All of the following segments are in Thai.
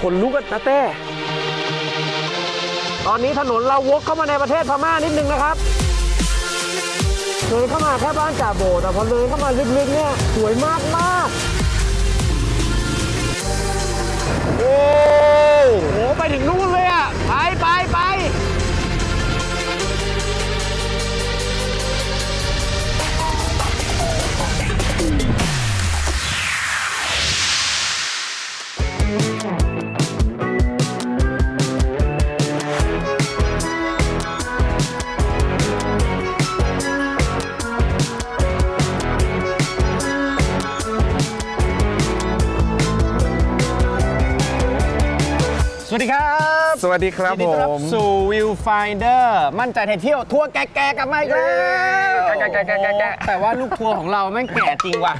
ขนลุกนะเต้ ตอนนี้ถนนเราวกเข้ามาในประเทศพม่านิดนึงนะครับเลยเข้ามาแค่บ้านจ่าโบแต่พอเลยเข้ามาลึกๆเนี่ยสวยมากมากโอ้โหไปถึงนู่นเลยอะ ไปไปไป สวัสดีครับสวัสดีครับยินดีผต้อนรับม สู่ Viewfinder มั่นใจไทยเที่ยวทัวร์แก่ๆกลับมาอีกแล้วแก่ๆแก่ๆแก่ๆ แต่ว่าลูกทัวร์ของเราแม่งแก่จริงว่ะ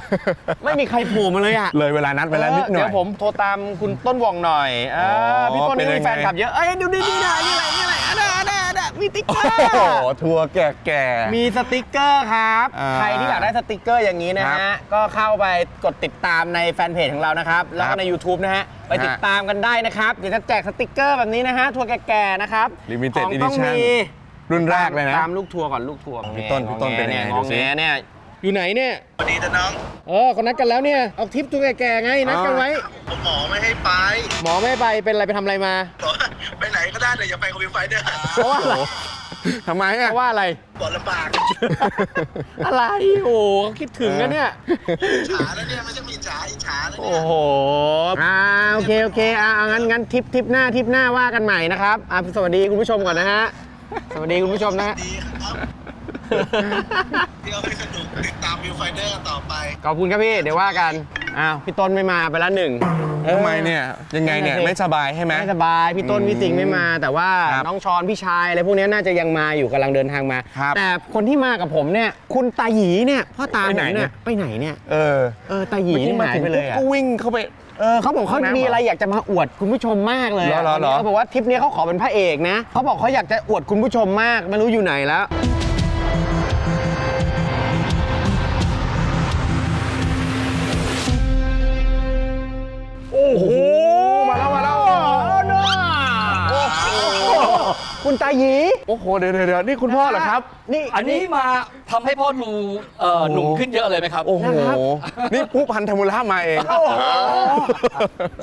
ไม่มีใครโผล่มาเลยอะเลยเวลานัดไปแล้วนิดหน่อย เดี๋ยวผมโทรตามคุณต้นวองหน่อยอ่าอ๋อพี่ต้นเป็นนี่ยังไงมีแฟนคลับเยอะ เอ้ยดูนี่นี่นะนี่อะไรนี่อะไรอันนั้นอันนั้น อันนั้นมีติ๊กเกอโอ้โหร์ทัวร์แก่แก่ๆ มีสติกเกอร์ครับ อ่าใครที่อยากได้สติกเกอร์อย่างนี้นะครัฮะ บก็เข้าไปกดติดตามในแฟนเพจของเรานะครับ แล้วครัก็บใน YouTube นะฮะ ไปติดฮะตามกันได้นะครับ เดี๋ยวจะแจกสติกเกอร์แบบนี้นะฮะ ทัวร์แก่ๆ นะครับ Limited ของต้อง Edition มีรุ่นแรกเลยนะ ตามลูกทัวร์ก่อนลูกทัวร์พี่ต้นพี่ต้นเป็นยังไงงดูอสิแงเนี่ย อยู่ไหนเนี่ยสวัสดีจ้ะน้อง เออเขานัดกันแล้วเนี่ย เอาทริปตัวแก่ๆไงนัดกันไว้ ผมหมอไม่ให้ไป หมอไม่ให้ไปเป็นอะไรไปทำอะไรมา บอกว่าไปไหนก็ได้แต่อย่าไปกับวิวไฟเดอร์เพราะว่าอะไรทำไมเพอะ ราะว่าอะไร ปวดลำบากอะไร โอ้โหเขาคิดถึงนะเนี่ยฉาแล้วเนี่ยไม่ใช่มีฉาอีฉาแล้วเนี่โอ้ย โห อ่าโอเคโอเคอ่าเอางั้นงั้นทริปทริปหน้าทริปหน้าว่ากันใหม่นะครับอ่าสวัสดีคุณผู้ชมก่อนนะฮะ สวัสดีคุณผู้ชมนะฮะ ดีครับ เที่ยวให้สนุกติดตามวิวไฟเดอร์ต่อไป ขอบคุณครับพี่ เดี๋ยวว่ากัน อ้าวพี่ต้นไม่มาไปแล้วหนึ่ง ทำไมเนี่ยยังไงเนี่ยนั่นน่ะสิไม่สบายใช่ไหม ไม่สบาย พี่ต้น พี่สิงห์ไม่มา แต่ว่าครับน้องชอนพี่ชายอะไรพวกนี้น่าจะยังมาอยู่กำลังเดินทางมา ครับแต่คนที่มากับผมเนี่ย คุณตาหยีเนี่ยพ่อตาผไปมไหนเนี่เนี่ยยไปไหนเนี่ยเออเออตาหยีนี่หายไปเลยอะ ก็วิ่งเข้าไป เออเขาบอกเขาห้องน้ำมีอะไรอยากจะมาอวดคุณผู้ชมมากเลยะเหรอเหรอเหรอ เขาบอกว่าทริปนี้เขาขอเป็นพระเอกนะ เขาบอกเขาอยากจะอวดคุณผู้ชมมาก ไม่รู้อยู่ไหนแล้ว โอ้โห มาแล้วมาแล้วโอ้โหคุณตาหยี โอ้โหเดี๋ยวเดี๋ยวเดี๋ยวนี่คุณพ่อเหรอครับ นี่ อันนี้มาทำให้พ่อดูเอ่อโอ้โหหนุ่มขึ้นเยอะเลยไหมครับ โอ้โห นะครับ นี่ปุ๊พันธมุระมาเอง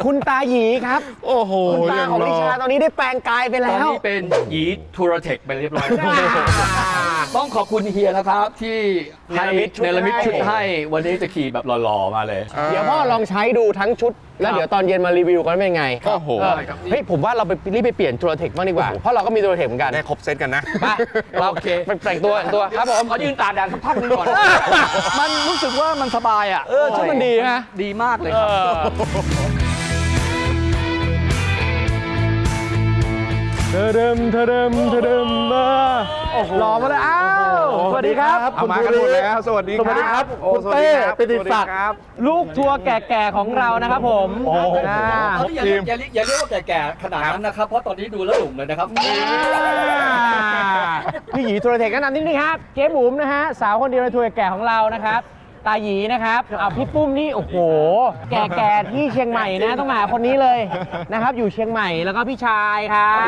คุณตาหยีครับโอ้โหคุณตายังของรลิอชาตอนนี้ได้แปลงกายไปตอนแล้วนี้เป็นหยีทูรเทคไปเรียบร้อยแล้ว ต้องขอบคุณเฮียนะครับ ที่ให้เนรมิตชุดเนรมิตชุดให้ให้วันนี้จะขี่แบบหล่อๆมาเลย เดี๋ยวพ่อลองใช้ดูทั้งชุด แล้วครับเดี๋ยวตอนเย็นมารีวิวกันเป็นไงโอ้โห เออเฮ้ยผมว่าเราไปรีบไปเปลี่ยนตัวเทคบ้างดีกว่าเพราะเราก็มีตัวเทคเหมือนกันได้ครบเซตกันนะ ไปเราโอเค ไปแต่งตัวแต่งตัวครับผมขอยืนตากแดดสักพักหนึงก่อน มันรู้สึกว่ามันสบายอะเออชุดมันดีนะดีมากเลยครับ เธอเดิมเธอเดิมเธอเดิมมาหล่อมาเลยอ้าวสวัสดีครับเอามากันหมดแล้วสวัสดีสวัสดีครับโอ้คุณสวัสเต้ดีครับปิติศักดิ์สวัสดีครับลูกทัวร์แก่ๆของเรานะครับผมโอ้โหอ่าเอาอย่าเรียกอย่าเรียกอย่าเรียกว่าแก่ๆขนาดนั้นนะครับ เพราะตอนนี้ดูแล้วหนุ่มเลยนะครับพี่หยีทัวร์เทคแนะนำนิดนึงครับเจ๊บุ๋มนะฮะสาวคนเดียวในทัวร์แก่ของเรานะครับ ตาหยีนะครับเอาพี่ปุ้มนี่โอ้โห แก่ๆที่เชียงใหม่นะต้องมาคนนี้เลยนะครับ อยู่เชียงใหม่แล้วก็พี่ชายครับ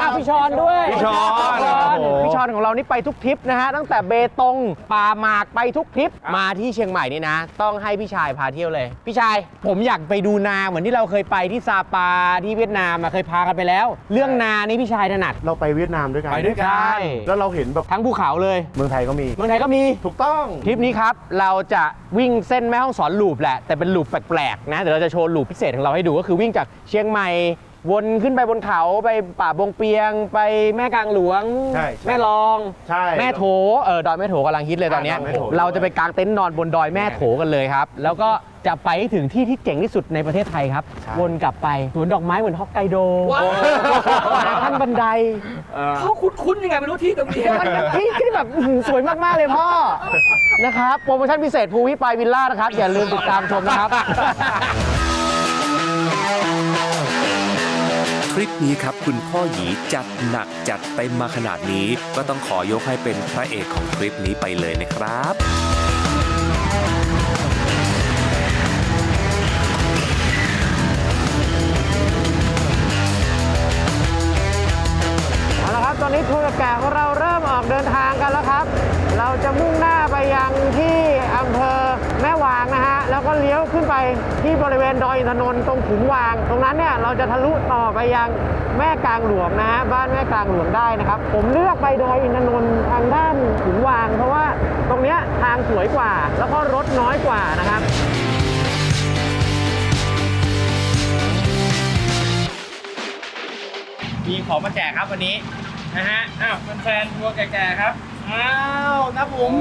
อ้าวพี่ชอนด้วยพี่ชอนพี่ชอนโอ้โห พี่ชอนของเรานี่ไปทุกทริปนะฮะตั้งแต่เบตงป่าหมากไปทุกทริปมาที่เชียงใหม่นี่นะ ต้องให้พี่ชายพาเที่ยวเลย พี่ชายผมอยากไปดูนาเหมือนที่เราเคยไปที่ซาปาที่เวียดนามอะเคยพากันไปแล้ว เรื่องนานี่พี่ชายถนัด เราไปเวียดนามด้วยกันไปด้วยกัน ใช่แล้วเราเห็นแบบทั้งภูเขาเลย เมืองไทยก็มี เมืองไทยก็มี ถูกต้อง ทริปนี้ครับ เราจะวิ่งเส้นแม่ห้องสอนลูปแหละแต่เป็นลูปแปลกๆนะเดี๋ยวเราจะโชว์ลูปพิเศษของเราให้ดูก็คือวิ่งจากเชียงใหม่ วนขึ้นไปบนเขาไปป่าบงเปียง ไปแม่กลางหลวง ใช่ใช่แม่ลอง ใช่แม่โถเออดอยแม่โถกำลังฮิตเลยตอนเนี้ยอ่าดอยแม่โถ เราจะไปกางเต็นท์นอนบนดอยแม่โถกันเลยครับ แล้วก็จะไปให้ถึงที่ที่เจ๋งที่สุดในประเทศไทยครับ วนกลับไปสวนดอกไม้เหมือนฮอกไกโดว้าวหาขั้นบันไดเขาคุ้นๆยังไงไม่รู้ที่ตรงนี้มันแบบที่ที่แบบอื้อหือสวยมาก ๆ เลยพ่อ นะครับ โปรโมชั่นพิเศษภูวิปายวิลล่านะครับ อย่าลืมติดตามชมนะครับท ริปนี้ครับคุณพ่อหยีจัดหนักจัดเต็มมาขนาดนี้ ก็ต้องขอยกให้เป็นพระเอกของทริปนี้ไปเลยนะครับ แก่ของเราเริ่มออกเดินทางกันแล้วครับ เราจะมุ่งหน้าไปยังที่อำเภอแม่วางนะฮะ แล้วก็เลี้ยวขึ้นไปที่บริเวณดอยอินทนนท์ตรงขุนวาง ตรงนั้นเนี่ยเราจะทะลุต่อไปยังแม่กลางหลวงนะฮะ บ้านแม่กลางหลวงได้นะครับ ผมเลือกไปดอยอินทนนท์ทางด้านขุนวาง เพราะว่าตรงเนี้ยทางสวยกว่า แล้วก็รถน้อยกว่านะครับมีของมาแจกครับวันนี้ นะฮะ อ้าวแฟนๆทัวร์แก่ๆครับ อ้าวนะผม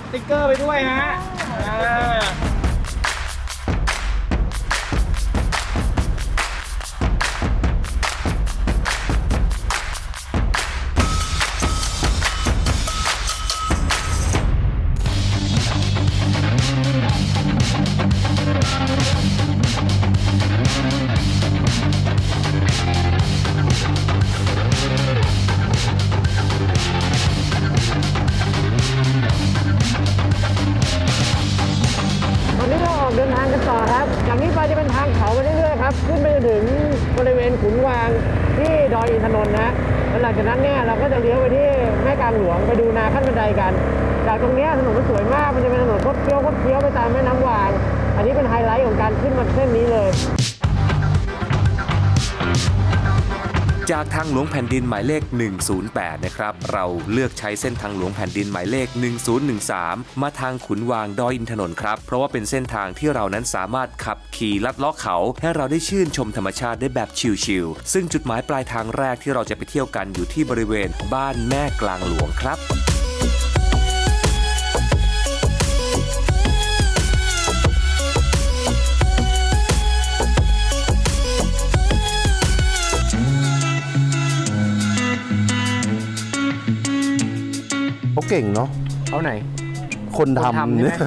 สติ๊กเกอร์ไปด้วยฮะอ่า ลังจากนั้นเนี่ยเราก็จะเลี้ยวไปที่แม่กลางหลวงไปดูนาขั้นบันไดกัน จากตรงนี้ถนนมันสวยมากมันจะเป็นถนนคดเคี้ยวคดเคี้ยวไปตามแม่น้ำวางอันนี้เป็นไฮไลท์ของการขึ้นมาเส้นนี้เลย จากทางหลวงแผ่นดินหมายเลข 108 นะครับ เราเลือกใช้เส้นทางหลวงแผ่นดินหมายเลข 1013 มาทางขุนวางดอยอินทนนท์ครับ เพราะว่าเป็นเส้นทางที่เรานั้นสามารถขับขี่ลัดเลาะเขา ให้เราได้ชื่นชมธรรมชาติได้แบบชิลๆ ซึ่งจุดหมายปลายทางแรกที่เราจะไปเที่ยวกันอยู่ที่บริเวณบ้านแม่กลางหลวงครับ เขาเก่งเนาะเขาไหน คนคนทำทำใช่ไหม เนี่ย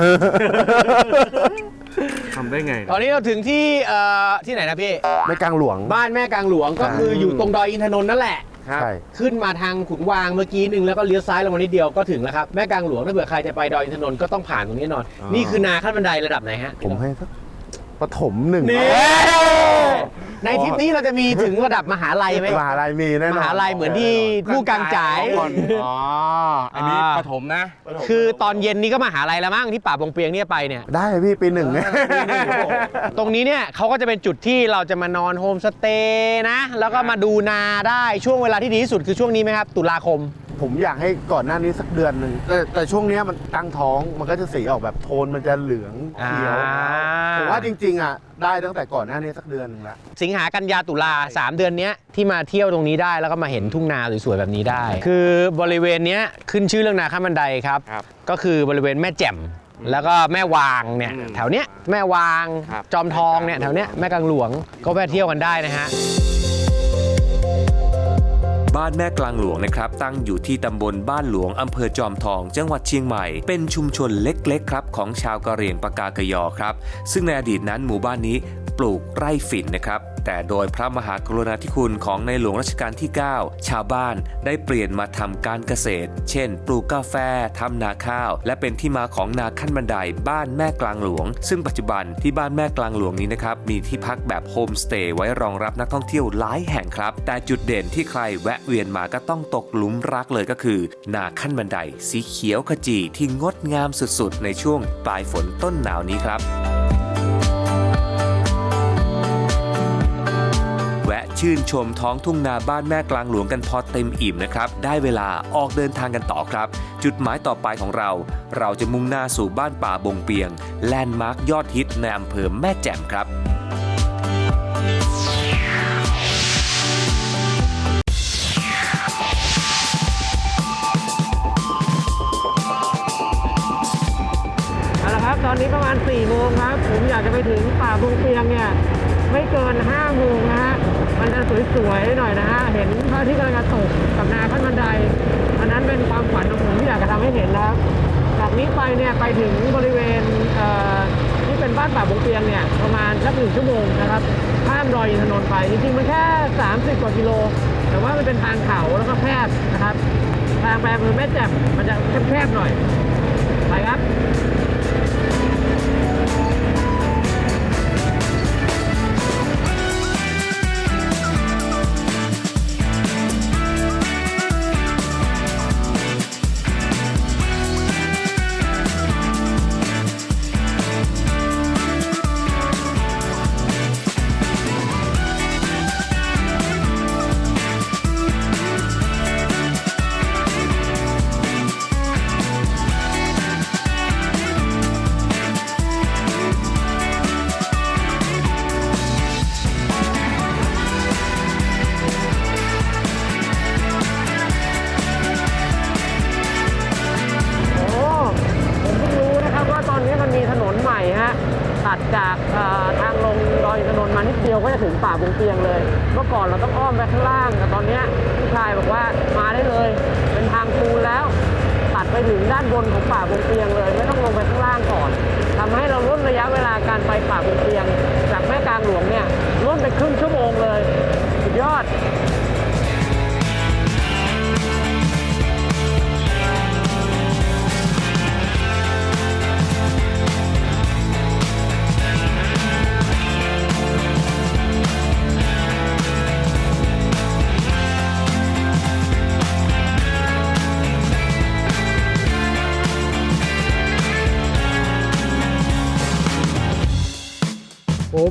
ทำได้ไงตอนนี้เราถึงที่เอ่อที่ไหนนะพี่ ไม่กลางหลวง บ้านแม่กลางหลวงก็คืออยู่ตรงดอยอินทนนท์นั่นแหละใช่ ขึ้นมาทางขุนวางเมื่อกี้หนึ่งแล้วก็เลี้ยวซ้ายลงมานิดเดียวก็ถึงแล้วครับ แม่กลางหลวงถ้าเผื่อใครจะไปดอยอินทนนท์ก็ต้องผ่านตรงนี้แน่นอนอ๋อนี่คือนาขั้นบันไดระดับไหนฮะผมให้สัก ปฐมหนึ่งนี่ ในทริปนี้เราจะมีถึงระดับมหาลัยไหมมหาลัยมีแน่นอนมหาลัยเหมือนที่ผู้กางจ่ายอ๋อ อันนี้อ่า ปฐมนะ คือตอนเย็นนี้ก็มหาลัยแล้วมั้งที่ป่าบงเปียงเนี่ยไปเนี่ย ได้พี่ปีหนึ่งตรงนี้เนี่ยเขาก็จะเป็นจุดที่เราจะมานอนโฮมสเตย์นะ แล้วก็มาดูนาได้ช่วงเวลาที่ดีที่สุดคือช่วงนี้ไหมครับ ตุลาคม ผมอยากให้ก่อนหน้านี้สักเดือนหนึ่งแต่แต่ช่วงเนี้ยมันตั้งท้องมันก็จะสีออกแบบโทนมันจะเหลืองเขียวอ่า ผมว่าจริง ๆอะได้ตั้งแต่ก่อนหน้านี้สักเดือนหนึงละ สิงหากันยาตุลาสามเดือนเนี้ยที่มาเที่ยวตรงนี้ได้แล้วก็มาเห็นทุ่งนาสวยๆแบบนี้ได้ คือบริเวณเนี้ยขึ้นชื่อเรื่องนาข้ามบันไดครับ ครับ ก็คือบริเวณแม่แจ่มแล้วก็แม่วางเนี่ยอืมแถวเนี้ยแม่วางครับ จอมทองเนี่ยแถวเนี้ยแม่กลางหลวงก็แวะเที่ยวกันได้นะฮะ บ้านแม่กลางหลวงนะครับ ตั้งอยู่ที่ตำบลบ้านหลวงอำเภอจอมทอง จังหวัดเชียงใหม่ เป็นชุมชนเล็กๆครับของชาวกะเหรี่ยงปากากยอครับ ซึ่งในอดีตนั้นหมู่บ้านนี้ ปลูกไร่ฝิ่นนะครับ แต่โดยพระมหากรุณาธิคุณของในหลวงรัชกาลที่ 9 ชาวบ้านได้เปลี่ยนมาทำการเกษตร เช่น ปลูกกาแฟทำนาข้าว และเป็นที่มาของนาขั้นบันไดบ้านแม่กลางหลวง ซึ่งปัจจุบันที่บ้านแม่กลางหลวงนี้นะครับมีที่พักแบบโฮมสเตย์ไว้รองรับนักท่องเที่ยวหลายแห่งครับ แต่จุดเด่นที่ใครแวะเวียนมาก็ต้องตกหลุมรักเลยก็คือ นาขั้นบันได สีเขียวขจีที่งดงามสุดๆ ในช่วงปลายฝนต้นหนาวนี้ครับ ชื่นชมท้องทุ่งนาบ้านแม่กลางหลวงกันพอเต็มอิ่มนะครับ ได้เวลาออกเดินทางกันต่อครับ จุดหมายต่อไปของเรา เราจะมุ่งหน้าสู่บ้านป่าบงเปียง แลนด์มาร์คยอดฮิตในอำเภอแม่แจ่มครับเอาละครับตอนนี้ประมาณ4โมงครับ ผมอยากจะไปถึงป่าบงเปียงเนี่ย ไม่เกิน5โมงนะฮะ มันจะสวยๆหน่อยนะฮะ เห็นพระอาทิตย์กำลังจะตกกับนาขั้นบันได อันนั้นเป็นความฝันของผมที่อยากจะทำให้เห็นนะครับจากนี้ไปเนี่ยไปถึงบริเวณเที่เป็นบ้านป่าบงเปียงเนี่ยประมาณสักหนึ่งชั่วโมงนะครับข้ามดอยอินทนนท์ไปจริงๆมันแค่ 30 กว่ากิโล แต่ว่ามันเป็นทางเขาแล้วก็แคบนะครับ ทางไปอำเภอแม่แจ่มมันจะแคบๆหน่อย ไปครับ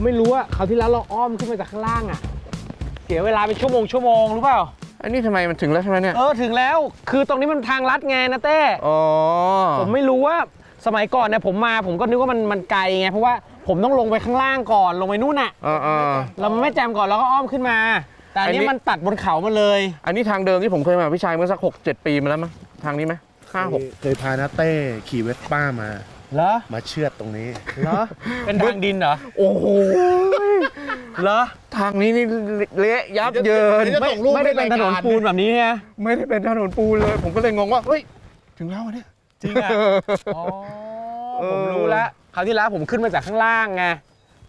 ไม่รู้อะคราวที่แล้วเราอ้อมขึ้นมาจากข้างล่างอะเสียเวลาเป็นชั่วโมงชั่วโมงรู้เปล่า อันนี้ทำไมมันถึงแล้วใช่ไหมเนี่ย เออถึงแล้ว คือตรงนี้มันทางลัดไงนะเต้อ๋อ ผมไม่รู้ว่าสมัยก่อนเนี่ยผมมาผมก็นึกว่ามันมันไกลไงเพราะว่าผมต้องลงไปข้างล่างก่อนลงไปนู่นน่ะเออเออ เราไม่แจมก่อนเราก็อ้อมขึ้นมา แต่อันอันนี้ นี้มันตัดบนเขามาเลย อันนี้ทางเดิมที่ผมเคยมากับพี่ชายเมื่อสักหกเจ็ดปีมาแล้วมั้งทางนี้ไหมห้าหกเคยพานาเต้ขี่เวสป้ามา เหรอมาเชือดตรงนี้ เหรอเป็นทางดินเหรอโอ้โหเหรอทางนี้นี่เละยับเยินเดี๋ยวจะไม่ส่งรูปไม่ได้เป็นถนนปูนแบบนี้เนี่ยไม่ได้เป็นถนนปูนเลย ผมก็เลยงงว่าเฮ้ยถึงแล้วอะเนี่ย จริงอะอ๋อผมรู้แล้วคราวที่แล้วผมขึ้นมาจากข้างล่างไง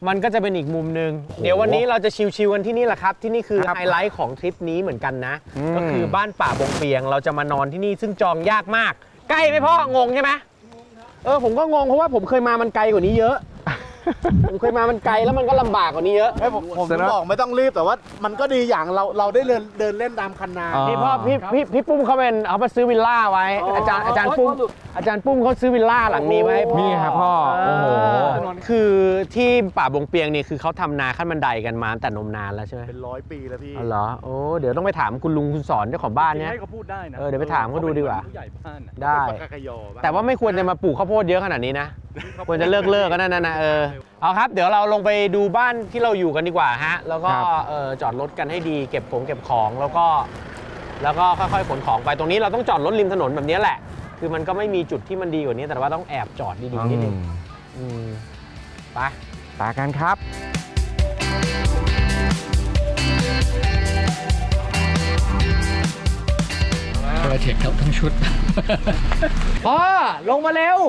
มันก็จะเป็นอีกมุมหนึ่นึ่งเดี๋ยววันนี้เราจะชิวๆกันที่นี่แหละครับ ที่นี่คือครับไฮไลท์ของทริปนี้เหมือนกันนะอืมก็คือบ้านป่าบงเปียง เราจะมานอนที่นี่ซึ่งจองยากมาก ใกล้ไหมพ่องงใช่ไหม เออผมก็งงเพราะว่าผมเคยมามันไกลกว่านี้เยอะ ผมเคยมามันไกลแล้วมันก็ลำบากกว่านี้เยอะไม่ผมผมถึงบอกไม่ต้องรีบแต่ว่า มันก็ดีอย่างเราเราได้เดินเดินเล่นตามคันนา อ๋อนี่พ่อพี่พี่พี่ปุ้มเขาเป็นเขามาซื้อวิลล่าไว้อ๋อออาจารย์อาจารย์ปุ้มอาจารย์ปุ้มเขาซื้อวิลล่าหลังนี้ไว้ให้พ่อนี่ครับพ่อ โอ้โห คือที่ป่าบงเปียงนี่คือเขาทำนาขั้นบันไดกันมาตั้งแต่นมนานแล้วใช่ไหมเป็นร้อยปีแล้วพี่ อ๋อเหรอโอ้เดี๋ยวต้องไปถามคุณลุงคุณสอนเจ้าของบ้านเนี้ย ให้เขาพูดได้นะเออเดี๋ยวไปถามเขาดูดีกว่า ผู้ใหญ่บ้านน่ะได้เป็นปากกากยอปะแต่ว่าไม่ควรจะมาปลูกข้าวโพดเยอะขนาดนี้นะ ควรจะเลิกเลิกกันนั่นนะเออเอาครับ เดี๋ยวเราลงไปดูบ้านที่เราอยู่กันดีกว่าฮะ แล้วก็ครับ เออจอดรถกันให้ดีเก็บของเก็บของแล้วก็ แล้วก็ค่อยๆขนของไปตรงนี้เราต้องจอดรถริมถนนแบบนี้แหละ คือมันก็ไม่มีจุดที่มันดีกว่านี้ แต่ว่าต้องแอบจอดดีๆนิดนึงอืมไป ตากันครับโปรเจกต์ครับทั้งชุด พ่อลงมาเร็ว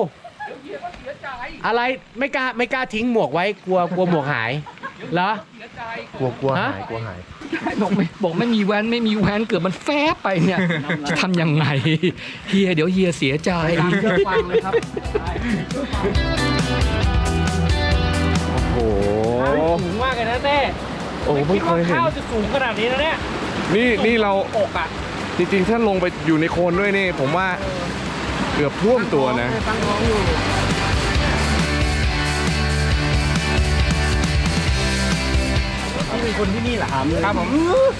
อะไรไม่กล้าไม่กล้าทิ้งหมวกไว้กลัวกลัวหมวกหายเหรอกลัวกลัวฮะ หายกลัวหาย บอกไม่บอกไม่มีแวนไม่มีแวนเกิดมันแฟบไปเนี่ยจะทำยังไงเฮียเดี๋ยวเฮียเสียใจฟังเลยครับโอ้โห สูงมากเลยนะเต้โอ้โหเพิ่งเคยเห็น ข้าวจะสูงขนาดนี้นะเนี่ยนี่นี่เราอกอะจริงๆ ถ้าลงไปอยู่ในโคลนด้วยนี่ ผมว่าเกือบท่วมตัวนะ ตั้งท้องอยู่ คนที่นี่เหรอครับครับผม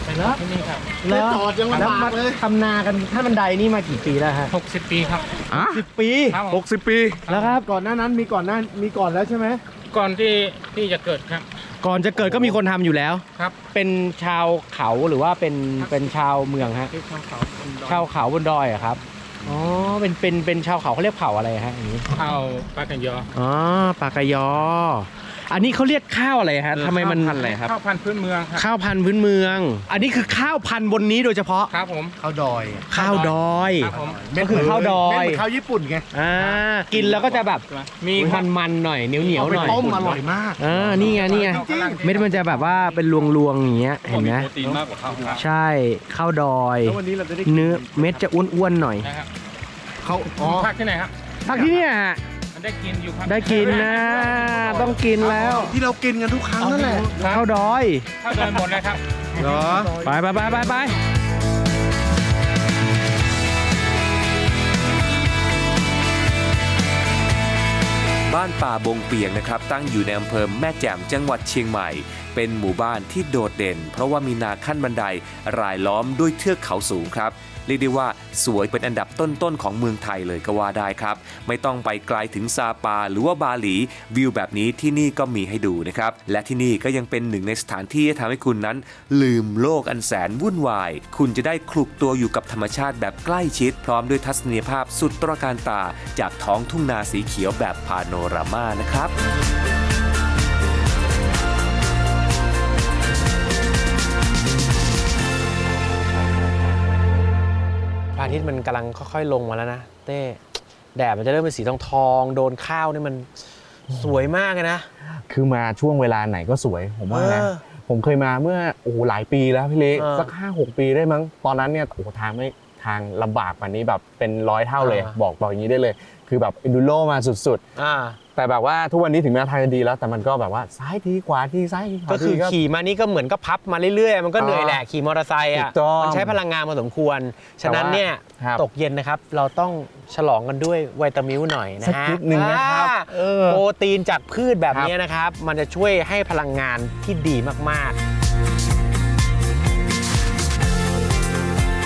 ไปแล้วที่นี่ครับไม่จอดยังลำบากเลยทำนากันขั้นบันไดนี่มากี่ปีแล้วฮะ60ปีครับอะสิบปีครับผมหกสิบปีแล้วครับก่อนหน้านั้นมีก่อนหน้ามีก่อนแล้วใช่ไหมก่อนที่ที่จะเกิดครับ ก่อนจะเกิดก็มีคนทำอยู่แล้วครับ เป็นชาวเขาหรือว่าเป็นเป็นชาวเมืองฮะที่ช่องเขาชาวเขาบนดอยอะครับอ๋อเป็นเป็นเป็นชาวเขาเขาเรียกเผ่าอะไรฮะอย่างนี้เข้าปากกันยออ๋อปากกยอ อันนี้เขาเรียกข้าวอะไรฮะทำไมมันข้าวพันธุ์อะไรครับ ข้าวพันธุ์พื้นเมืองครับข้าวพันธุ์พื้นเมือง อันนี้คือข้าวพันธุ์บนนี้โดยเฉพาะ ครับผม ข้าวดอยข้าวดอย ครับผม ก็คือข้าวดอยเม็เหมืนข้าวญี่ปุ่นไงอ่ากินแล้วก็จะแบบมีมันมันๆหน่อยเหนียวเหนียวเอาๆไปหน่อยต้มอร่อยมาก อ่านี่ไงนี่ไงจริงเม็ดมันจะแบบว่าเป็นรวงๆอย่างเงี้ยเห็นไหมโปรตีนมากกว่าข้าวครับใช่ข้าวดอย แล้ววันนี้เราจะได้เนื้อเม็ดจะอ้วนๆหน่อยนะครับเขาอ๋อภาคที่ไหนครับ พักที่เนี่ยฮะมัน ได้กินอยู่ครับได้กินนะ ต้องกินแล้ว ที่เรากินกันทุกครั้งนั่นแหละข้าวดอยข้าวเดินหมดเลยครับเหรอไปไปไปไปไปบ้านป่าบงเปียงนะครับ ตั้งอยู่ในอำเภอแม่แจ่มจังหวัดเชียงใหม่ เป็นหมู่บ้านที่โดดเด่น เพราะว่ามีนาขั้นบันไดรายล้อมด้วยเทือกเขาสูงครับ เรียกได้ว่าสวยเป็นอันดับต้นๆของเมืองไทยเลยก็ว่าได้ครับ ไม่ต้องไปไกลถึงซาปาหรือว่าบาหลี วิวแบบนี้ที่นี่ก็มีให้ดูนะครับ และที่นี่ก็ยังเป็นหนึ่งในสถานที่ที่ทำให้คุณนั้น ลืมโลกอันแสนวุ่นวาย คุณจะได้คลุกตัวอยู่กับธรรมชาติแบบใกล้ชิด พร้อมด้วยทัศนียภาพสุดตระการตา จากท้องทุ่งนาสีเขียวแบบพาโนรามานะครับ ทิตย์มันกำลังค่อยๆลงมาแล้วนะเต้แดดมันจะเริ่มเป็นสีทองทองๆโดนข้าวนี่มันสวยมากเลยนะ คือมาช่วงเวลาไหนก็สวยผมว่านะ เออผมเคยมาเมื่อโอ้โหหลายปีแล้วพี่เล็กเออสักห้าหกปีได้มั้งตอนนั้นเนี่ยโอ้โหทางไม่ทางลำบากกว่านี้แบบเป็นร้อยเท่าเลย อ่า บอกบอกอย่างนี้ได้เลย คือแบบอินดูโรมาสุดอ่า ๆ แต่แบบว่าทุกวันนี้ถึงแม้ทางจะดีแล้ว แต่มันก็แบบว่าซ้ายทีขวาทีซ้ายทีขวาก็คือทีขี่มานี่ก็เหมือนก็พับมาเรื่อยๆ มันก็เหนื่อยแหละขี่มอเตอร์ไซค์ถูอะกต้องมันใช้พลังงานพอสมควร ฉะนั้นเนี่ยครับ ตกเย็นนะครับ เราต้องฉลองกันด้วยวิตามิลหน่อยนะสักฮะนิดนึงนะครับอ่าเออ โปรตีนจากพืชแบบครับนี้นะครับ มันจะช่วยให้พลังงานที่ดีมากๆ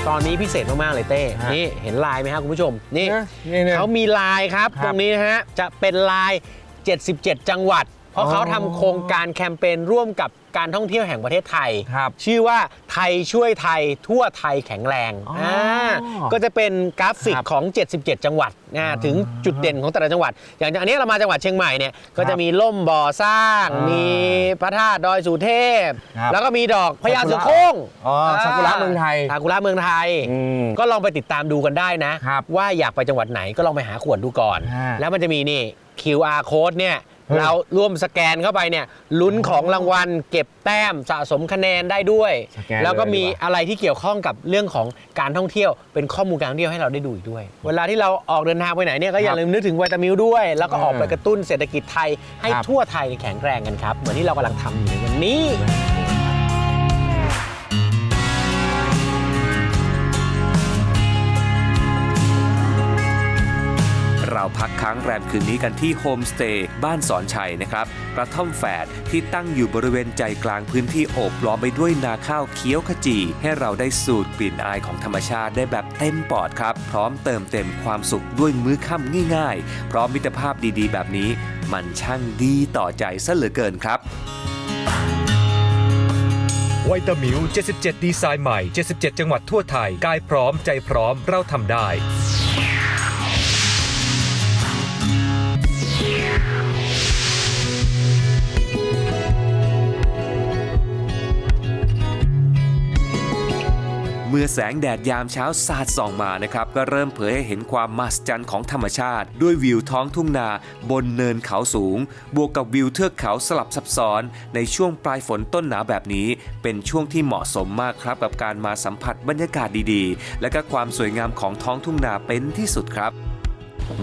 ตอนนี้พิเศษมาก ๆ เลยเต้ฮะนี่เห็นลายไหมครับคุณผู้ชม นี่นะนี่เนี่ยเขามีลายครับ ครับ ตรงนี้นะฮะ จะเป็นลาย 77 จังหวัดเพ ราะอ๋อเขาทำโครงการแคมเปญร่วมกับการท่องเที่ยวแห่งประเทศไทย ครับชื่อว่าไทยช่วยไทยทั่วไทยแข็งแรงอ๋ออ่าก็จะเป็นกราฟิกครับของ 77 จังหวัดนะถึงจุดเด่นของแต่ละจังหวัด อย่างอันนี้เรามาจังหวัดเชียงใหม่เนี่ยก็จะมีล่มบ่อสร้าง อ่ามีมีพระธาตุดอยสุเทพ ครับแล้วก็มีดอกพญาเสือโคร่งอ๋อซากุระเมืองไทย ซากุระเมืองไทย อืม ก็ลองไปติดตามดูกันได้นะ ครับว่าอยากไปจังหวัดไหนก็ลองไปหาขวดดูก่อน ฮะแล้วมันจะมีนี่ QR code เนี่ย เฮ้ยเราร่วมสแกนเข้าไปเนี่ยลุ้นของรางวัล เก็บแต้มสะสมคะแนนได้ด้วย สแกนแล้วก็เลยมีดีกว่า อะไรที่เกี่ยวข้องกับเรื่องของการท่องเที่ยว เป็นข้อมูลการท่องเที่ยวให้เราได้ดูอีกด้วย เวลาที่เราออกเดินทางไปไหนเนี่ยก็อย่าลืมนึกถึงวิตามิลด้วย แล้วก็ออกไปกระตุ้นเศรษฐกิจไทยให้ครับ ทั่วไทยแข็งแรงกันครับ เหมือนที่เรากำลังทำอยู่ในวันนี้ พักค้างแรมคืนนี้กันที่โฮมสเตย์บ้านสอนชัยนะครับกระท่อมแฝดที่ตั้งอยู่บริเวณใจกลางพื้นที่โอบล้อมไปด้วยนาข้าวเคี้ยวขจี ให้เราได้สูดกลิ่นอายของธรรมชาติได้แบบเต็มปอดครับ พร้อมเติมเต็มความสุขด้วยมื้อค่ำง่ายๆ พร้อมมิตรภาพดีๆ แบบนี้ มันช่างดีต่อใจซะเหลือเกินครับไวตามิว77 ดีไซน์ใหม่ 77 จังหวัดทั่วไทยกายพร้อมใจพร้อมเราทำได้ เมื่อแสงแดดยามเช้าสาดส่องมานะครับ ก็เริ่มเผยให้เห็นความมหัศจรรย์ของธรรมชาติ ด้วยวิวท้องทุ่งนาบนเนินเขาสูง บวกกับวิวเทือกเขาสลับซับซ้อน ในช่วงปลายฝนต้นหนาวแบบนี้ เป็นช่วงที่เหมาะสมมากครับ กับการมาสัมผัสบรรยากาศดีๆ และก็ความสวยงามของท้องทุ่งนาเป็นที่สุดครับ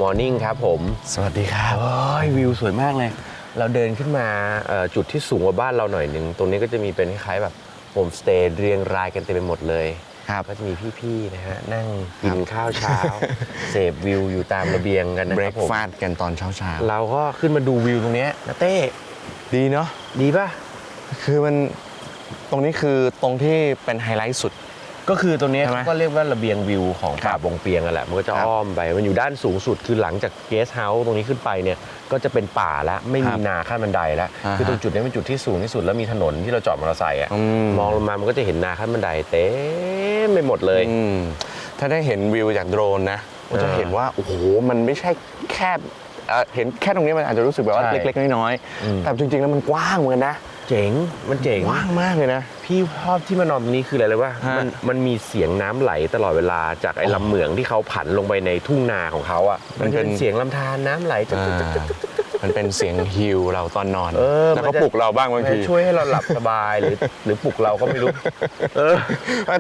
มอร์นิ่งครับผม สวัสดีครับโอ้ยวิวสวยมากเลย เราเดินขึ้นมาเอ่อจุดที่สูงกว่าบ้านเราหน่อยหนึ่ง ตรงนี้ก็จะมีเป็นคล้ายๆแบบโฮมสเตย์เรียงรายกันเต็มไปหมดเลย ครับ ก็จะมีพี่ๆนะฮะนั่งกินข้าวเช้า เสพวิวอยู่ตามระเบียงกันนะเบครรักบผมฟาดกันตอนเช้าเช้าๆเราก็ขึ้นมาดูวิวตรงเนี้ยนะเต้ดีเนาะดีป่ะ คือมันตรงนี้คือตรงที่เป็นไฮไลท์สุด ก็คือตรงเนี้ยใช่ไหมเขาก็เรียกว่าระเบียงวิวของครัป่าบบงเปียงกันแหละ มันก็จะครับอ้อมไป มันอยู่ด้านสูงสุดคือหลังจากเกสเฮาส์ตรงนี้ขึ้นไปเนี่ยก็จะเป็นป่าแล้วไม่มีครับนาขั้นบันไดแล้วอ่าฮะคือตรงจุดนี้เป็นจุดที่สูงที่สุดแล้วมีถนนที่เราจอดมอเตอร์ไซค์อะอืม มองลงมามันก็จะเห็นนาขั้นบันไดเต็ม ไปหมดเลย อืมถ้าได้เห็นวิวจากโดรนนะก็จะอ่าเห็นว่าโอ้โหมันไม่ใช่แค่เอ่อเห็นแค่ตรงนี้มันอาจจะรู้สึกแบบว่าใช่ เล็ก ๆ น้อยอืมๆแต่จริง ๆ แล้วมันกว้างเหมือนกันนะเจ๋งมันเจ๋ง กว้างมากเลยนะ พี่ชอบที่มานอนตรงนี้คืออะไรเลยว่าฮะ มันมันมีเสียงน้ำไหลตลอดเวลาจากไอ้ลำเหมืองที่เขาผันลงไปในทุ่งนาของเขาอะมันจะเป็นเสียงลำธารน้ำไหลจักอ่า มันเป็นเสียงฮิวเราตอนนอน เออแล้วก็มันจะ ปลุกเราบ้างบางที ช่วยให้เราหลับสบายหรือ หรือปลุกเราก็ไม่รู้ เออ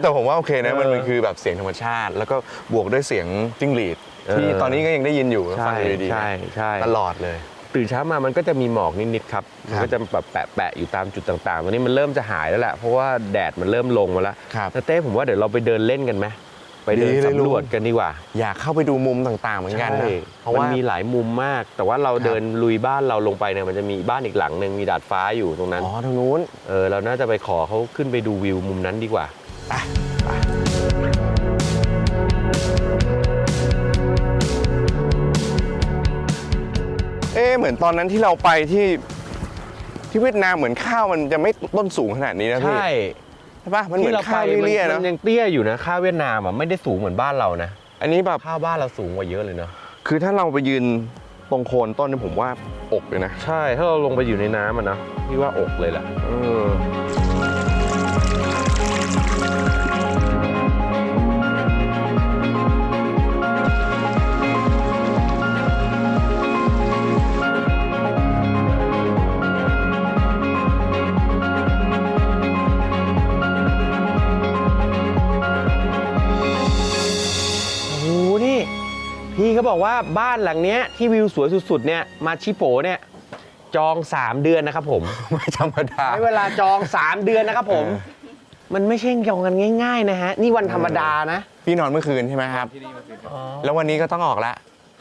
แต่ผมว่าโอเคนะมันเออมันคือแบบเสียงธรรมชาติ แล้วก็บวกด้วยเสียงจิ้งหรีดที่เออ ตอนนี้ก็ยังได้ยินอยู่ฟังอยู่ดีๆใช่ใช่ตลอดเลย ตื่นเช้ามามันก็จะมีหมอกนิดๆครับมันก็จะแบบแปะๆอยู่ตามจุดต่างๆตอนนี้มันเริ่มจะหายแล้วแหละเพราะว่าแดดมันเริ่มลงมาแล้วครับ แต่เต้ผมว่าเดี๋ยวเราไปเดินเล่นกันไหม ไปเดินดีเลยลุงสำรวจกันดีกว่าอยากเข้าไปดูมุมต่างๆ เหมือนกันนะใช่เพราะมันว่ามีหลายมุมมาก แต่ว่าเราเดินลุยบ้านเราลงไปเนี่ยมันจะมีบ้านอีกหลังหนึ่งมีดาดฟ้าอยู่ตรงนั้นอ๋อทางนู้นเออเราน่าจะไปขอเขาขึ้นไปดูวิวมุมนั้นดีกว่าเอ๊ะเหมือนตอนนั้นที่เราไปที่ที่เวียดนามเหมือนข้าวมันจะไม่ต้นสูงขนาดนี้นะพี่ใช่ใช่ ปะมันเหมือนข้าวมัเลี่ยๆมัเนาะนยังเตี้ยอยู่นะข้าวเวียดนามอะไม่ได้สูงเหมือนบ้านเรานะอันนี้แบบข้าวบ้านเราสูงกว่าเยอะเลยเนาะคือถ้าเราไปยืนตรงโคนต้นนี่ผมว่าอกเลยนะ ใช่ ถ้าเราลงไปอยู่ในน้ำอะนะพี่ว่าอกเลยแหละเออ บอกว่าบ้านหลังเนี้ยที่วิวสวยสุดๆเนี่ยมาชิโปเนี่ยจอง 3 เดือนนะครับผม ไม่ธรรมดา ใช้เวลาจอง 3 เดือนนะครับผม มันไม่ใช่จองกันง่ายๆนะฮะ นี่วันธรรมดานะ พี่นอนเมื่อคืนใช่ไหมครับ แล้ววันนี้ก็ต้องออกละ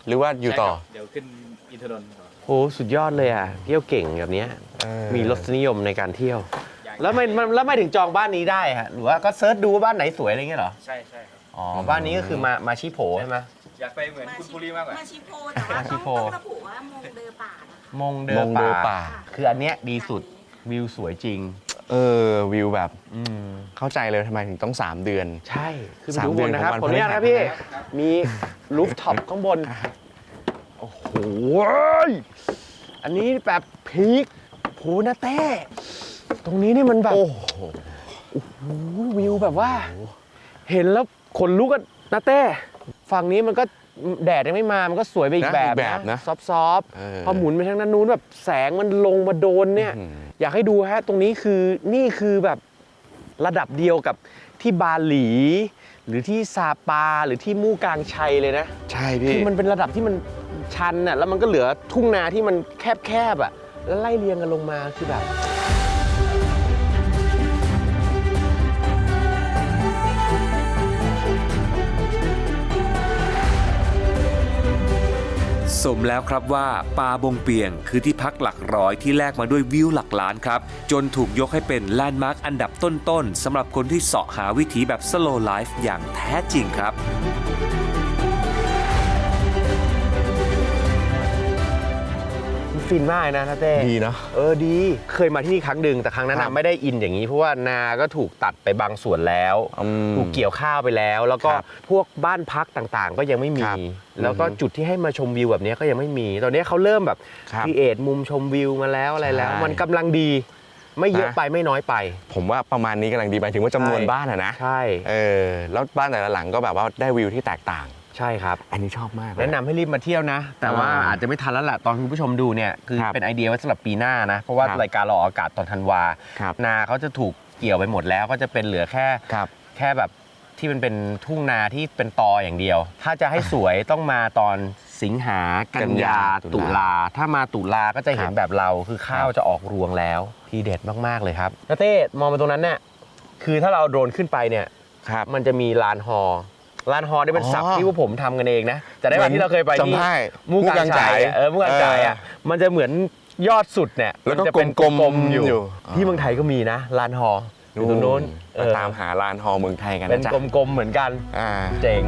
หรือว่าอยู่ต่อ เดี๋ยวขึ้นอินทนนท์ต่อโอ้สุดยอดเลยอะ เที่ยวเก่งแบบเนี้ยเออมีรสนิยมในการเที่ยว แล้วไม่มันแล้วไม่ถึงจองบ้านนี้ได้ฮะหรือว่าก็เซิร์ชดูว่าบ้านไหนสวยอะไรเงี้ยเหรอ ใช่ใช่ครับ อ๋อ บ้านนี้ก็คือมามาชิโผใช่ไหม อยากไปเหมือนคุณปุรีมากกว่า มาชิโพแต่ว่ามาชิต้องโพต้องระบุว่ามงเดอป่านะคะมงเดอมงเดอป่า ป่า คืออันเนี้ยดีสุดวิวสวยจริง เออวิวแบบอืม เข้าใจเลยทำไมถึงต้อง 3 เดือน ใช่คือไปสามดูเดืบอนนนะครับของขอวันอนุญาตพฤหันะสพี่นะครับมีรูฟท็อปข้างบน โอ้โหอันนี้แบบพีคโหนาเต้ ตรงนี้นี่มันแบบโอ้โหโอ้โหวิวแบบว่า เห็นแล้วขนลุกอะนาเต้ ฝั่งนี้มันก็แดดยังไม่มา มันก็สวยไปอีกนะแบบอีกแบบนะซอฟต์เออๆพอหมุนไปทางด้านนู้นแบบแสงมันลงมาโดนเนี่ย อื้อหืออยากให้ดูฮะ ตรงนี้คือนี่คือแบบระดับเดียวกับที่บาหลี หรือที่ซาปาหรือที่มู่กางชัยเลยนะ ใช่คืพี่อมันเป็นระดับที่มันชันน่ะแล้วมันก็เหลือทุ่งนาที่มันแคบๆอะ แล้วไล่เรียงกันลงมาคือแบบ สมแล้วครับว่าปาบงเปียงคือที่พักหลักร้อยที่แลกมาด้วยวิวหลักล้านครับ จนถูกยกให้เป็นแลนด์มาร์คอันดับต้นๆสำหรับคนที่เสาะหาวิถีแบบสโลลีฟอย่างแท้จริงครับ ฟินมากนะนาเต้ดีเนาะเออดี เคยมาที่นี่ครั้งหนึ่งแต่ครั้งนั้นครัน่ะบไม่ได้อินอย่างนี้ เพราะว่านาก็ถูกตัดไปบางส่วนแล้วอืมถูกเกี่ยวข้าวไปแล้ว แล้วก็ครับพวกบ้านพักต่างๆ ก็ยังไม่มีครับแล้วก็อือฮึจุดที่ให้มาชมวิวแบบนี้ก็ยังไม่มี ตอนนี้เขาเริ่มแบบครับครีเอทมุมชมวิวมาแล้วอะไรแล้วใช่มันกำลังดีไม่เยอะนะไปไม่น้อยไป ผมว่าประมาณนี้กำลังดีหมายถึงว่าจำนวนใช่บ้านอะนะใช่เออแล้วบ้านแต่ละหลังก็แบบว่าได้วิวที่แตกต่าง ใช่ครับ อันนี้ชอบมากเลย แนะนำให้รีบมาเที่ยวนะ แต่ว่าอ่าอาจจะไม่ทันแล้วแหละตอนคุณผู้ชมดูเนี่ยคือครับเป็นไอเดียไว้สำหรับปีหน้านะ เพราะว่าครับ รายการเราออกอากาศตอนธันวา ครับนาเขาจะถูกเกี่ยวไปหมดแล้วก็จะเป็นเหลือแค่ครับ แค่แบบที่มันเป็นทุ่งนาที่เป็นตออย่างเดียว ถ้าจะให้สวยต้องมาตอนสิงหากันยาตุตุลา ลา ถ้ามาตุลาก็จะเห็นครับแบบเราคือข้าวจะออกรวงแล้ว ทีเด็ดมากๆเลยครับนาเต้มองไปตรงนั้นเนี่ยคือถ้าเราเอาโดรนขึ้นไปเนี่ย ครับ มันจะมีลานฮอ ลานฮอได้เป็นอ๋อศัพท์ที่พวกผมทำกันเองนะแต่ได้ว่าที่เราเคยไปที่จำได้มู่กางจ่ายอะเออมู่กางจ่ายอะมันจะเหมือนยอดสุดเนี่ยแล้วก็มันจะเป็นกลมๆกลมๆอยู่ อยู่ที่เมืองไทยก็มีนะลานฮออยู่ตรงโน้นไปตามหาลานฮอเมืองไทยกันเป็นนะจ๊ะกลมๆเหมือนกันอ่า เจ๋ง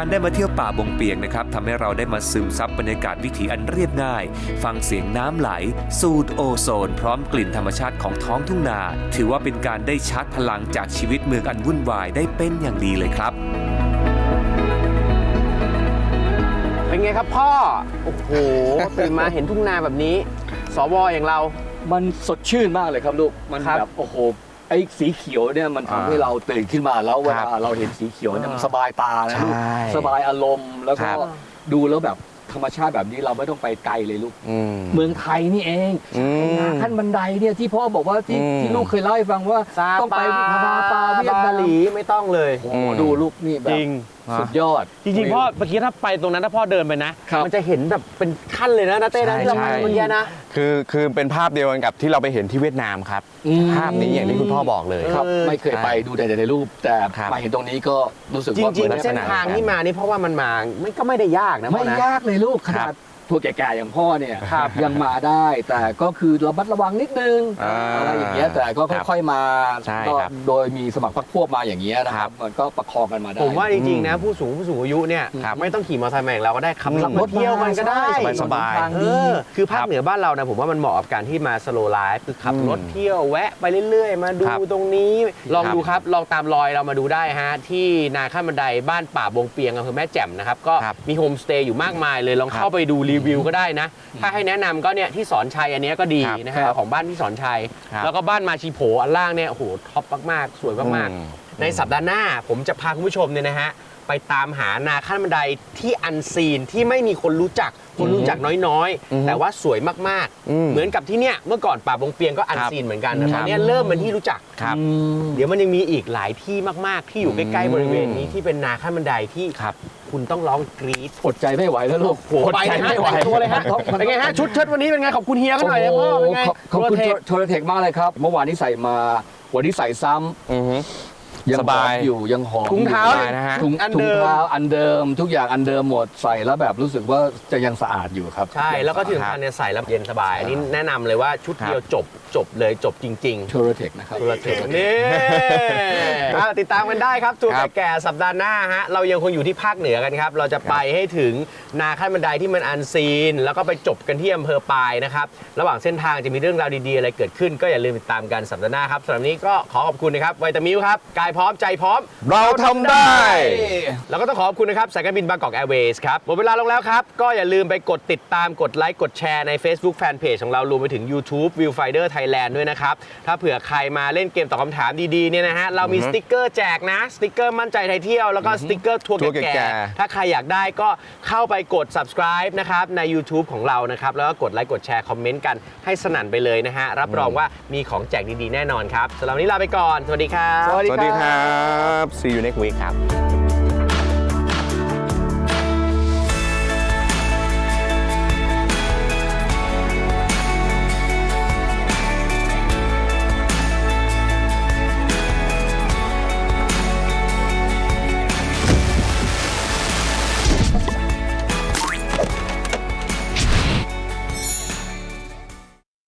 การได้มาเที่ยวป่าบงเปียงนะครับทำให้เราได้มาซึมซับบรรยากาศวิถีอันเรียบง่าย ฟังเสียงน้ำไหล สูดโอโซน พร้อมกลิ่นธรรมชาติของท้องทุ่งนา ถือว่าเป็นการได้ชาร์จพลังจากชีวิตเมืองอันวุ่นวายได้เป็นอย่างดีเลยครับ เป็นไงครับพ่อ โอ้โห ตื่นมาเห็นทุ่งนาแบบนี้ สวอย่างเรา มันสดชื่นมากเลยครับลูก มันครับ แบบโอ้โห ไอ้สีเขียวเนี่ยมันทำให้อ่าเราตื่นขึ้นมาแล้วเวครัลาบเราเห็นสีเขียวเนี่ยมันอ่าสบายตานะลูกใช่สบายอารมณ์แล้วคก็รับ ดูแล้วแบบธรรมชาติแบบนี้เราไม่ต้องไปไกลเลยลูก อืม เมืองไทยนี่เองอืมขั้นบันไดเนี่ยที่พ่อบอกว่าที่อืม ที่ลูกเคยเล่าให้ฟังว่าซาต้องไปปาซาปาเวียดนาบามหลีไม่ต้องเลย โอ้โหอืมดูลูกนี่แบจบริง สุดยอด จริงๆพ่อเมื่อกี้ถ้าไปตรงนั้นถ้าพ่อเดินไปนะ ครับ มันจะเห็นแบบเป็นขั้นเลยนะนาเต้นะใช่ที่เราไปใช่เมื่อกี้นะ คือคือเป็นภาพเดียวกันกับที่เราไปเห็นที่เวียดนามครับ อืม ภาพนี้อย่างที่คุณพ่อบอกเลย ครับ เออ ไม่เคยไปดูแต่ในรูป แต่ครับ มาเห็นตรงนี้ก็รู้สึกจว่าริงหมือๆเส้นทางที่มานี่เพราะว่ามันมาไม่ก็ไม่ได้ยากนะพ่ไม่อนะ ยากเลยลูกขนาด พวกแก่ๆอย่างพ่อเนี่ยยังมาได้ แต่ก็คือระมัดระวังนิดนึงอ่าอะไรอย่างเงี้ยแต่ก็ค่อยๆมาใช่ก็ครับ โดยมีสมัครพรรคพวกมาอย่างเงี้ยนะคครัรับบมันก็ประคองกันมาได้ ผมว่าจริงๆนะผู้สูงผู้สูงอายุเนี่ยครับไม่ต้องขี่มอเตอร์ไซค์มาอย่างเราก็ได้ขับอืมรถมาเที่ยวมันก็ได้ใช่สบายๆทางเอดีอคือภาคเหนือบ้านเรานะผมว่ามันเหมาะกับการที่มาสโลไลฟ์คือขับอืมรถเที่ยวแวะไปเรื่อยๆ มาดูครับตรงนี้ ลองครับดูครับลองตามรอยเรามาดูได้ฮะที่นาข้ามบันไดบ้านป่าบงเปียงอำเภอแม่แจ่มนะครับก็ครับมีโฮมสเตย์อยู่มากมายเลยลองครับเข้าไปดูรีวิวก็ได้นะ ถ้าให้แนะนำก็เนี่ยที่สอนชัยอันเนี้ยก็ดีครับนะฮะของบ้านที่สอนชัย ครับแล้วก็บ้านมาชีโผอันล่างเนี่ยโอ้โหท็อปมากๆ สวยมากอืม ๆ ในสัปดาห์หน้าผมจะพาคุณผู้ชมเนี่ยนะฮะไปตามหานาขั้นบันไดที่อันซีนที่ไม่มีคนรู้จักคนรู้จักน้อยอือฮึๆแต่ว่าสวยมากอืมๆเหมือนกับที่เนี่ยเมื่อก่อนป่าบงเปียงก็อันซีนเหมือนกันแต่ตอนเนี้ยเริ่มเป็นที่รู้จัก ครับ เดี๋ยวมันยังมีอีกหลายที่มาก ๆ ที่อยู่ใกล้ ๆ บริเวณนี้ที่เป็นนาขั้นบันไดที่ครับ คุณต้องร้องกรี๊ด อดใจไม่ไหวแล้วลูกโอ้โหไปนะฮะแต่งตัวเลยฮะเป็นไงฮะชุดเชิ้ตวันนี้เป็นไงขอบคุณเฮียเขาหน่อยนะพ่อเป็นไงขอบขอบคุณโรเทคโทรเทคมากเลยครับ เมื่อวานนี้ใส่มา วันนี้ใส่ซ้ำอือฮึ ยังสบาย หอมอยู่ยังหอมถุงเท้าอยู่นะฮะ ถุงอันถุเดิงม เท้าอันเดิม ทุกอย่างอันเดิมหมดใส่แล้วแบบรู้สึกว่าจะยังสะอาดอยู่ครับ ใช่ แล้วก็ที่สำคัญเนี่ยใส่แล้วเย็นสบาย อันนี้แนะนำเลยว่าชุดเดียวจบจบเลยจบจริงๆโทรเทคนะครับโทรเทคนี่ อะติดตามกันได้ครับ ทัวร์แก่ๆสัปดาห์หน้าฮะ เรายังคงอยู่ที่ภาคเหนือกันครับ เราจะไปให้ถึงนาขั้นบันไดที่มันอันซีน แล้วก็ไปจบกันที่อำเภอปายนะครับ ระหว่างเส้นทางจะมีเรื่องราวดี ๆ อะไรเกิดขึ้น ก็อย่าลืมติดตามกันสัปดาห์หน้าครับสำหรับวันนี้ก็ขอขอบคุณนะครับไวตามิลครับ กายพร้อมใจพร้อมเราทำได้ แล้วก็ต้องขอบคุณนะครับสายการบินบางกอกแอร์เวย์สครับหมดเวลาลงแล้วครับ ก็อย่าลืมไปกดติดตามกดไลค์กดแชร์ใน Facebook Fanpage ของเรารวมไปถึง YouTube Viewfinder Thailand ด้วยนะครับ ถ้าเผื่อใครมาเล่นเกมตอบคำถามดีๆเนี่ยนะฮะเรามีสติกเกอร์แจกนะสติกเกอร์มั่นใจไทยเที่ยวแล้วก็สติกเกอร์ทัวร์ทัวร์แก่แก่ ๆถ้าใครอยากได้ก็เข้าไปกด subscribe นะครับใน YouTube ของเรานะครับแล้วก็กดไลค์กดแชร์คอมเมนต์กันให้สนั่นไปเลยนะฮะรับรองว่ามีของแจกดีๆแน่นอนครับสำหรับวันนี้ลาไปก่อนสวัสดีครับ สวัสดีครับ see you next week ครับ